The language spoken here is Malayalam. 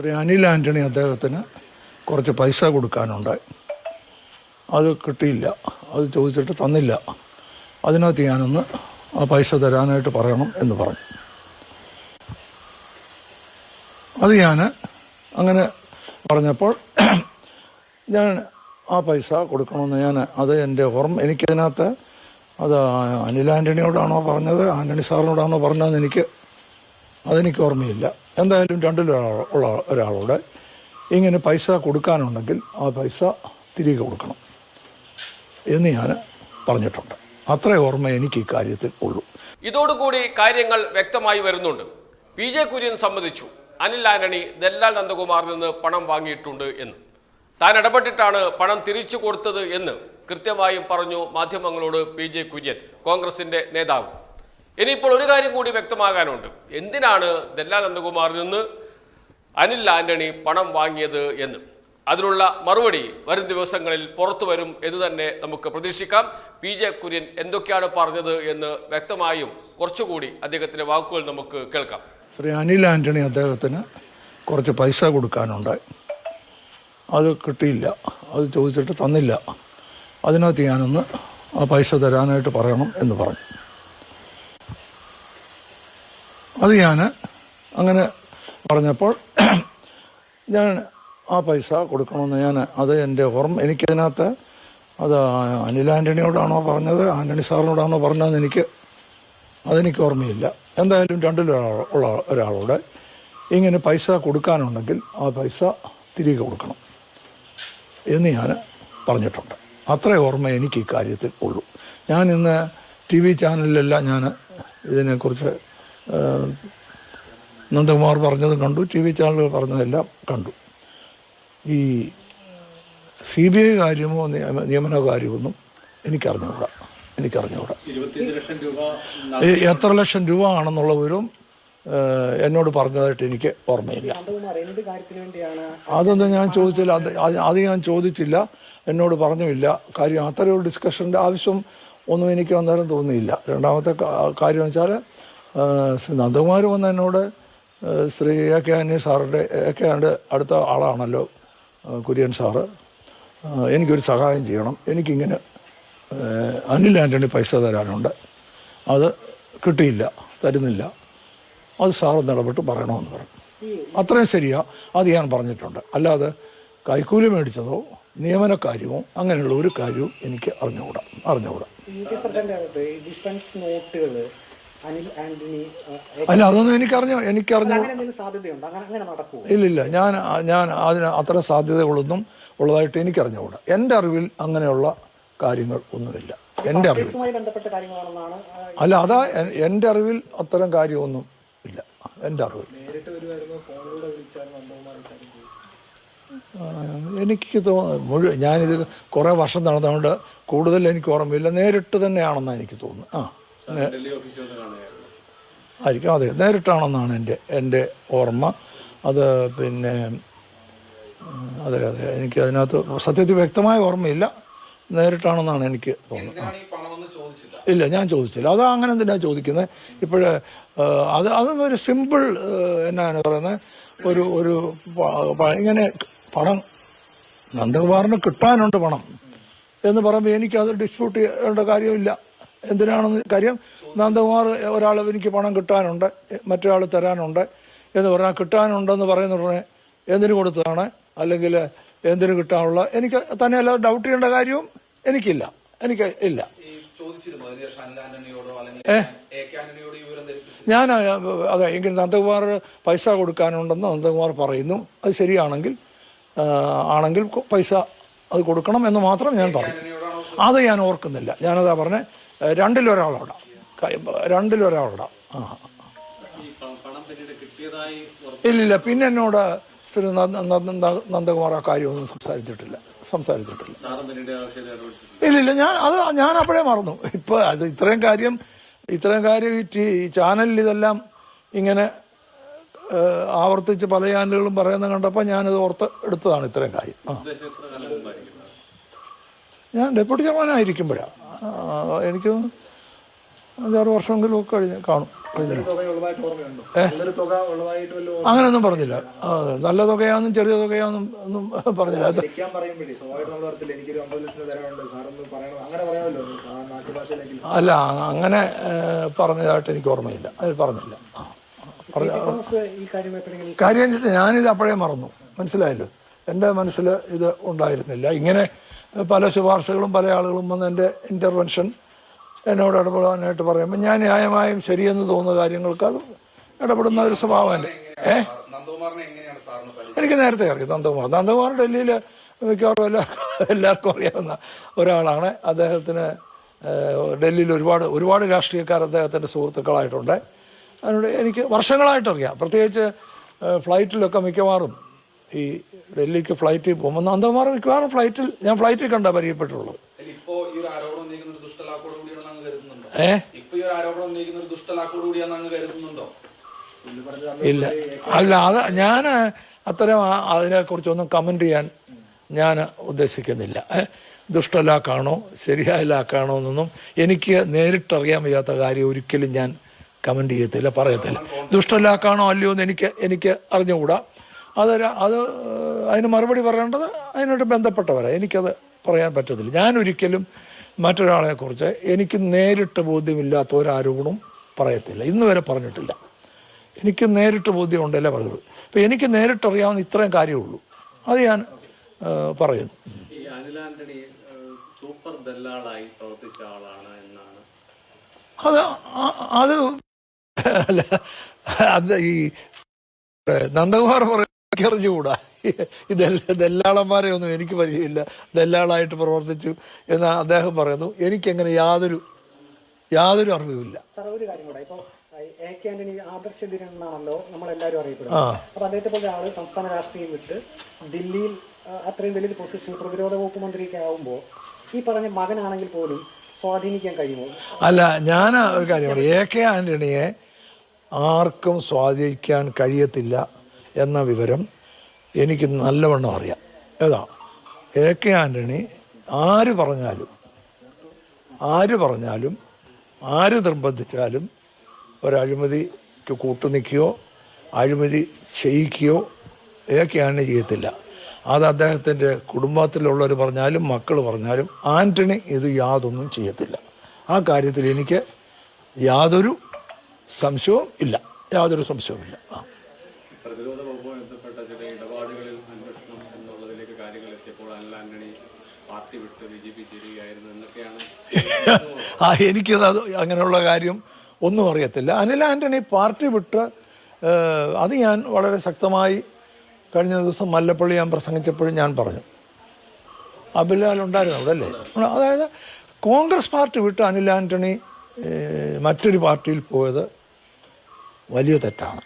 ശ്രീ അനിൽ ആന്റണി അദ്ദേഹത്തിന് കുറച്ച് പൈസ കൊടുക്കാനുണ്ടായി. അത് കിട്ടിയില്ല. അത് ചോദിച്ചിട്ട് തന്നില്ല. അതിനകത്ത് ഞാനൊന്ന് ആ പൈസ തരാനായിട്ട് പറയണം എന്ന് പറഞ്ഞു. അത് ഞാൻ അങ്ങനെ പറഞ്ഞപ്പോൾ ഞാൻ ആ പൈസ കൊടുക്കണമെന്ന് ഞാൻ അത് എന്റെ ഓർമ്മ എനിക്കതിനകത്ത് അത് അനിൽ ആന്റണിയോടാണോ പറഞ്ഞത്? ആന്റണി സാറിനോടാണോ പറഞ്ഞതെന്ന് എനിക്ക് അതെനിക്ക് ഓർമ്മയില്ല. എന്തായാലും രണ്ടിലൊരാൾ ഉള്ള ഒരാളോട് ഇങ്ങനെ പൈസ കൊടുക്കാനുണ്ടെങ്കിൽ ആ പൈസ തിരികെ കൊടുക്കണം എന്ന് ഞാൻ പറഞ്ഞിട്ടുണ്ട്. അത്രേ ഓർമ്മ എനിക്ക് ഈ കാര്യത്തിൽ ഉള്ളൂ. ഇതോടുകൂടി കാര്യങ്ങൾ വ്യക്തമായി വരുന്നുണ്ട്. പി ജെ കുര്യൻ സമ്മതിച്ചു. അനിൽ ആന്റണി ദല്ലാൽ നന്ദകുമാറിൽ നിന്ന് പണം വാങ്ങിയിട്ടുണ്ട് എന്ന്. താൻ ഇടപെട്ടിട്ടാണ് പണം തിരിച്ചു കൊടുത്തത് എന്ന് കൃത്യമായും പറഞ്ഞു മാധ്യമങ്ങളോട് പി ജെ കുര്യൻ കോൺഗ്രസിന്റെ നേതാവ്. ഇനിയിപ്പോൾ ഒരു കാര്യം കൂടി വ്യക്തമാകാനുണ്ട്. എന്തിനാണ് ദല്ലാ നന്ദകുമാറിൽ നിന്ന് അനിൽ ആന്റണി പണം വാങ്ങിയത് എന്ന്? അതിനുള്ള മറുപടി വരും ദിവസങ്ങളിൽ പുറത്തു വരും എന്ന് തന്നെ നമുക്ക് പ്രതീക്ഷിക്കാം. പി ജെ കുര്യൻ എന്തൊക്കെയാണ് പറഞ്ഞത് എന്ന് വ്യക്തമായും കുറച്ചുകൂടി അദ്ദേഹത്തിന്റെ വാക്കുകൾ നമുക്ക് കേൾക്കാം. ശ്രീ അനിൽ ആന്റണി അദ്ദേഹത്തിന് കുറച്ച് പൈസ കൊടുക്കാനുണ്ടായി. അത് കിട്ടിയില്ല. അത് ചോദിച്ചിട്ട് തന്നില്ല. അതിനകത്ത് ഞാനൊന്ന് ആ പൈസ തരാനായിട്ട് പറയണം എന്ന് പറഞ്ഞു. അത് ഞാൻ അങ്ങനെ പറഞ്ഞപ്പോൾ ഞാൻ ആ പൈസ കൊടുക്കണമെന്ന് ഞാൻ അത് എന്റെ ഓർമ്മ എനിക്കതിനകത്ത് അത് അനിൽ ആന്റണിയോടാണോ പറഞ്ഞത്? ആന്റണി സാറിനോടാണോ പറഞ്ഞതെന്ന് എനിക്ക് അതെനിക്ക് ഓർമ്മയില്ല. എന്തായാലും രണ്ടിലൊരാൾ ഉള്ള ഒരാളോട് ഇങ്ങനെ പൈസ കൊടുക്കാനുണ്ടെങ്കിൽ ആ പൈസ തിരികെ കൊടുക്കണം എന്ന് ഞാൻ പറഞ്ഞിട്ടുണ്ട്. അത്രേ ഓർമ്മ എനിക്ക് ഈ കാര്യത്തിൽ ഉള്ളൂ. ഞാൻ ഇന്ന് ടി വി ചാനലിലെല്ലാം ഞാൻ ഇതിനെക്കുറിച്ച് നന്ദകുമാർ പറഞ്ഞത് കണ്ടു ടി വി ചാനലുകൾ പറഞ്ഞതെല്ലാം കണ്ടു. ഈ സി ബി ഐ കാര്യമോ നിയമ നിയമന കാര്യമൊന്നും എനിക്കറിഞ്ഞുകൂടാ എനിക്കറിഞ്ഞുകൂടാ ഇരുപത്തിയഞ്ച് ലക്ഷം രൂപ എത്ര ലക്ഷം രൂപ ആണെന്നുള്ള വിവരം എന്നോട് പറഞ്ഞതായിട്ട് എനിക്ക് ഓർമ്മയില്ല. അതൊന്നും ഞാൻ ചോദിച്ചില്ല അത് ഞാൻ ചോദിച്ചില്ല എന്നോട് പറഞ്ഞില്ല കാര്യം അത്തരം ഒരു ഡിസ്കഷന്റെ ആവശ്യം ഒന്നും എനിക്ക് അന്നേരം തോന്നിയില്ല. രണ്ടാമത്തെ കാര്യം വെച്ചാൽ നന്ദകുമാർ വന്ന് എന്നോട് ശ്രീ എ കെ അനി സാറിന്റെ എ കെ ആണ്ട് അടുത്ത ആളാണല്ലോ കുര്യൻ സാറ്. എനിക്കൊരു സഹായം ചെയ്യണം. എനിക്കിങ്ങനെ അനിൽ ആന്റണി പൈസ തരാനുണ്ട്. അത് കിട്ടിയില്ല തരുന്നില്ല. അത് സാറൊന്ന് ഇടപെട്ട് പറയണമെന്ന് പറഞ്ഞു. അത്രയും ശരിയാ അത് ഞാൻ പറഞ്ഞിട്ടുണ്ട്. അല്ലാതെ കൈക്കൂലി മേടിച്ചതോ നിയമന നിയമനക്കാര്യമോ അങ്ങനെയുള്ള ഒരു കാര്യവും എനിക്ക് അറിഞ്ഞുകൂടാ അറിഞ്ഞുകൂടാ. ഡിഫൻസ് നോട്ടുകൾ അനിൽ ആന്റണി അല്ല അതൊന്നും എനിക്കറിഞ്ഞോ എനിക്കറിഞ്ഞോ അങ്ങനെ ഇല്ല സാധ്യതയുണ്ട്? അങ്ങനെ അങ്ങനെ നടക്കുമോ ഇല്ലില്ല ഞാൻ ഞാൻ അതിന് അത്തരം സാധ്യതകളൊന്നും ഉള്ളതായിട്ട് എനിക്കറിഞ്ഞുകൂടാ. എന്റെ അറിവിൽ അങ്ങനെയുള്ള കാര്യങ്ങൾ ഒന്നുമില്ല. എന്റെ അറിവിൽ. അല്ല അതാ എന്റെ അറിവിൽ അത്തരം കാര്യമൊന്നും ഇല്ല. എന്റെ അറിവിൽ. ആ, എനിക്ക് തോന്നുന്നു മുഴുവൻ ഞാനിത് കുറേ വർഷം നടന്നതുകൊണ്ട് കൂടുതൽ എനിക്ക് ഓർമ്മയില്ല. നേരിട്ട് തന്നെയാണെന്നാണ് എനിക്ക് തോന്നുന്നത്. ആ. ആയിരിക്കും. അതെ നേരിട്ടാണെന്നാണ് എന്റെ എന്റെ ഓർമ്മ. അത് പിന്നെ അതെ അതെ എനിക്ക് അതിനകത്ത് സത്യത്തിൽ വ്യക്തമായ ഓർമ്മയില്ല. നേരിട്ടാണെന്നാണ് എനിക്ക് തോന്നുന്നത്. ഇല്ല ഞാൻ ചോദിച്ചില്ല. അത് അങ്ങനെ എന്തിനാണ് ചോദിക്കുന്നത് ഇപ്പോൾ അത് അതൊന്നും ഒരു സിമ്പിൾ എന്നാണ് പറയുന്നത് ഒരു ഒരു ഇങ്ങനെ പണം നന്ദകുമാറിന് കിട്ടാനുണ്ട് പണം എന്ന് പറയുമ്പോൾ എനിക്കത് ഡിസ്പ്യൂട്ട് ചെയ്യേണ്ട കാര്യമില്ല. എന്തിനാണെന്ന് കാര്യം നന്ദകുമാർ ഒരാൾ എനിക്ക് പണം കിട്ടാനുണ്ട് മറ്റൊരാൾ തരാനുണ്ട് എന്ന് പറഞ്ഞാൽ കിട്ടാനുണ്ടെന്ന് പറയുന്ന ഉടനെ എന്തിനു കൊടുത്തതാണ്? അല്ലെങ്കിൽ എന്തിനു കിട്ടാനുള്ള? എനിക്ക് തന്നെയല്ല ഡൗട്ട് ചെയ്യേണ്ട കാര്യവും എനിക്കില്ല. എനിക്ക് ഇല്ല. ഞാൻ അതെ എങ്കിൽ നന്ദകുമാർ പൈസ കൊടുക്കാനുണ്ടെന്ന് നന്ദകുമാർ പറയുന്നു. അത് ശരിയാണെങ്കിൽ ആണെങ്കിൽ പൈസ അത് കൊടുക്കണം എന്ന് മാത്രം ഞാൻ പറഞ്ഞു ആന്റണിയോടാണോ അത് ഞാൻ ഓർക്കുന്നില്ല. ഞാനതാ പറഞ്ഞ രണ്ടിലൊരാളോടാ രണ്ടിലൊരാളോടാ ആ. ഇല്ലില്ല പിന്നെ എന്നോട് ശ്രീ നന്ദ- നന്ദ- നന്ദകുമാർ ആ കാര്യമൊന്നും സംസാരിച്ചിട്ടില്ല. സംസാരിച്ചിട്ടില്ല. ഇല്ലില്ല ഞാൻ അത് ഞാൻ അപ്പോഴേ മറന്നു. ഇപ്പൊ അത് ഇത്രയും കാര്യം ഇത്രയും കാര്യം ഈ ചാനലിൽ ഇതെല്ലാം ഇങ്ങനെ ആവർത്തിച്ച് പല ചാനലുകളും പറയുന്ന കണ്ടപ്പോൾ ഞാനത് ഓർത്ത് എടുത്തതാണ് ഇത്രയും കാര്യം. ഞാൻ ഡെപ്യൂട്ടി ചെയർമാനായിരിക്കുമ്പോഴാണ് എനിക്ക് അഞ്ചാറ് വർഷമെങ്കിലും ഒക്കെ കഴിഞ്ഞ് കാണും. നല്ലൊരു ഉള്ളതായിട്ട് ഓർമ്മയുണ്ടോ? നല്ലൊരു തുക ഉള്ളതായിട്ട് വല്ല അങ്ങനെയൊന്നും പറഞ്ഞില്ല. നല്ല തുകയാണെന്നും ചെറിയ തുകയാണെന്നും ഒന്നും പറഞ്ഞില്ല. അല്ല അങ്ങനെ പറഞ്ഞതായിട്ട് എനിക്ക് ഓർമ്മയില്ല. അത് പറഞ്ഞില്ല. കാര്യം ഞാനിത് അപ്പോഴേ മറന്നു. മനസ്സിലായല്ലോ? എന്റെ മനസ്സിൽ ഇത് ഉണ്ടായിരുന്നില്ല. ഇങ്ങനെ പല ശുപാർശകളും പല ആളുകളും വന്ന് എന്റെ ഇന്റർവെൻഷൻ എന്നോട് ഇടപെടാനായിട്ട് പറയുമ്പോൾ ഞാൻ ന്യായമായും ശരിയെന്ന് തോന്നുന്ന കാര്യങ്ങൾക്ക് അത് ഇടപെടുന്ന ഒരു സ്വഭാവം ഏ? എനിക്ക് നേരത്തെ അറിയാം. നന്ദകുമാർ. നന്ദകുമാർ ഡൽഹിയിൽ മിക്കവാറും എല്ലാ എല്ലാവർക്കും അറിയാവുന്ന ഒരാളാണ്. അദ്ദേഹത്തിന് ഡൽഹിയിൽ ഒരുപാട് ഒരുപാട് രാഷ്ട്രീയക്കാർ അദ്ദേഹത്തിന്റെ സുഹൃത്തുക്കളായിട്ടുണ്ട്. അതിനോട് എനിക്ക് വർഷങ്ങളായിട്ടറിയാം. പ്രത്യേകിച്ച് ഫ്ലൈറ്റിലൊക്കെ മിക്കവാറും ഈ ഡൽഹിക്ക് ഫ്ലൈറ്റിൽ പോകുമ്പോൾ നന്ദകുമാർ മിക്കവാറും ഫ്ലൈറ്റിൽ ഞാൻ ഫ്ലൈറ്റിൽ കണ്ട പരിചയപ്പെട്ടുള്ളത് ഇപ്പോ ഈ ഒരു ആരോപണം ഉന്നയിക്കുന്ന ഒരു ദുഷ്ടലാക്കോട് കൂടിയാണ് അങ്ങ് കരുതുന്നുണ്ടോ? ഏ? ഈ ഒരു ആരോപണം ഉന്നയിക്കുന്ന ഒരു ദുഷ്ടലാക്കോട് കൂടിയാണ് അങ്ങ് കരുതുന്നുണ്ടോ? ഇല്ല. അല്ല അത് ഞാൻ അത്തരം അതിനെക്കുറിച്ചൊന്നും കമന്റ് ചെയ്യാൻ ഞാൻ ഉദ്ദേശിക്കുന്നില്ല. ദുഷ്ടലാക്കാണോ ശരിയായ ലാക്കാണോ എന്നൊന്നും എനിക്ക് നേരിട്ടറിയാൻ വയ്യാത്ത കാര്യം ഒരിക്കലും ഞാൻ കമന്റ് ചെയ്യത്തില്ല പറയത്തില്ല. ദുഷ്ടലാക്കാണോ അല്ലയോ എന്ന് എനിക്ക് എനിക്ക് അറിഞ്ഞുകൂടാ. അത് അത് അതിന് മറുപടി പറയേണ്ടത് അതിനോട് ബന്ധപ്പെട്ടവരാണ് എനിക്കത് പറയാൻ പറ്റത്തില്ല. ഞാൻ ഒരിക്കലും മറ്റൊരാളെക്കുറിച്ച് എനിക്ക് നേരിട്ട് ബോധ്യമില്ലാത്ത ഒരാരോടും പറയത്തില്ല. ഇന്ന് വരെ പറഞ്ഞിട്ടില്ല. എനിക്ക് നേരിട്ട് ബോധ്യം ഉണ്ടല്ലേ പറഞ്ഞത്? അപ്പം എനിക്ക് നേരിട്ടറിയാവുന്ന ഇത്രയും കാര്യമുള്ളൂ. അത് ഞാൻ പറയുന്നു. സൂപ്പർ ദല്ലാളായി പ്രവർത്തിച്ച ആളാണ് എന്നാണ്. അത് അത് അല്ല അത് ഈ നന്ദകുമാർ പറയുക അറിഞ്ഞുകൂടാ ഇതെല്ലാം ദല്ലാളന്മാരെ ഒന്നും എനിക്ക് പരിചയമില്ല. ദല്ലാളായിട്ട് പ്രവർത്തിച്ചു എന്ന് അദ്ദേഹം പറയുന്നു. എനിക്കങ്ങനെ യാതൊരു യാതൊരു അറിവുമില്ല. എ കെ ആന്റണി ആദർശ ദിനം എന്നാണല്ലോ നമ്മളെല്ലാവരും അറിയപ്പെടുന്നത്. അപ്പൊ അദ്ദേഹത്തെ പോലെ ആൾ സംസ്ഥാന രാഷ്ട്രീയം വിട്ട് ദില്ലിയിൽ അത്രയും വലിയൊരു പൊസിഷൻ പ്രതിരോധ വകുപ്പ് മന്ത്രിയൊക്കെ ആവുമ്പോൾ ഈ പറഞ്ഞ മകനാണെങ്കിൽ പോലും സ്വാധീനിക്കാൻ കഴിയുമോ? അല്ല ഞാൻ ഒരു കാര്യം എ കെ ആന്റണിയെ ആർക്കും സ്വാധീനിക്കാൻ കഴിയത്തില്ല. എന്ന വിവരം എനിക്ക് നല്ലവണ്ണം അറിയാം. ഏതാ? എ കെ ആന്റണി ആര് പറഞ്ഞാലും ആര് പറഞ്ഞാലും ആര് നിർബന്ധിച്ചാലും ഒരഴിമതിക്ക് കൂട്ടുനിൽക്കുകയോ അഴിമതി ചെയ്യിക്കുകയോ എ കെ ആന്റണി ചെയ്യത്തില്ല. അത് അദ്ദേഹത്തിന്റെ കുടുംബത്തിലുള്ളവർ പറഞ്ഞാലും മക്കൾ പറഞ്ഞാലും ആന്റണി ഇത് യാതൊന്നും ചെയ്യത്തില്ല. ആ കാര്യത്തിൽ എനിക്ക് യാതൊരു സംശയവും ഇല്ല. യാതൊരു സംശയവും ഇല്ല ആ. പ്രതിരോധ വകുപ്പുമായി ബന്ധപ്പെട്ട ചില ഇടപാടുകളിൽ അന്വേഷണം എന്നുള്ളതിലേക്ക് കാര്യങ്ങൾ എത്തിയപ്പോൾ അനിൽ ആന്റണി പാർട്ടി വിട്ട് ബി ജെ പി ചേരുകയായിരുന്നു എന്നൊക്കെയാണ് ആ എനിക്കത് അത് അങ്ങനെയുള്ള കാര്യം ഒന്നും അറിയത്തില്ല. അനിൽ ആന്റണി പാർട്ടി വിട്ട് അത് ഞാൻ വളരെ ശക്തമായി കഴിഞ്ഞ ദിവസം മല്ലപ്പള്ളി ഞാൻ പ്രസംഗിച്ചപ്പോഴും ഞാൻ പറഞ്ഞു. അബിലാൽ ഉണ്ടായിരുന്നു അവിടെ അല്ലേ? അതായത് കോൺഗ്രസ് പാർട്ടി വിട്ട് അനിൽ ആന്റണി മറ്റൊരു പാർട്ടിയിൽ പോയത് വലിയ തെറ്റാണ്.